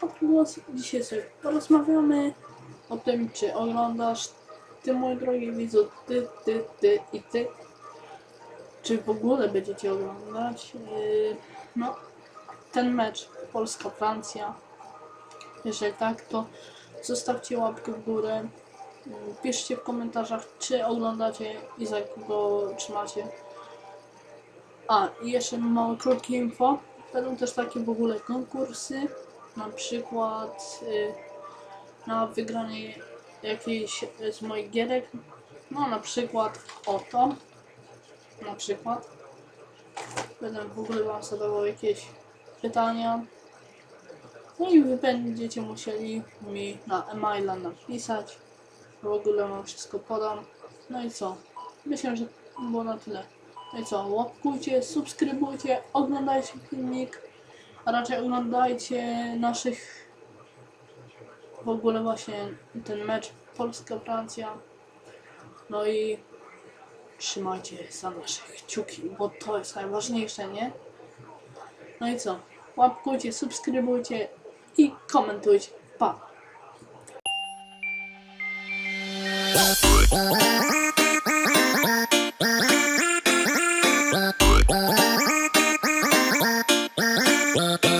Top Głos. Dzisiaj sobie porozmawiamy o tym, czy oglądasz ty, mój drogi widzu, ty, ty, ty i ty. Czy w ogóle będziecie oglądać? Yy, no, ten mecz Polska-Francja. Jeżeli tak, to zostawcie łapkę w górę. Yy, Piszcie w komentarzach, czy oglądacie i za kogo trzymacie. A, i jeszcze małe krótkie info. Będą też takie w ogóle konkursy, na przykład y, na wygranie jakiejś z moich gierek. No na przykład oto. Na przykład. Będę w ogóle wam zadawał jakieś pytania. No i wy będziecie musieli mi na e-maila napisać. W ogóle wam wszystko podam. No i co? Myślę, że było na tyle. No i co? Łapkujcie, subskrybujcie, oglądajcie filmik, a raczej oglądajcie naszych w ogóle właśnie ten mecz Polska-Francja. No i trzymajcie za nasze kciuki, bo to jest najważniejsze, nie? No i co? Łapkujcie, subskrybujcie i komentujcie. Pa! Okay.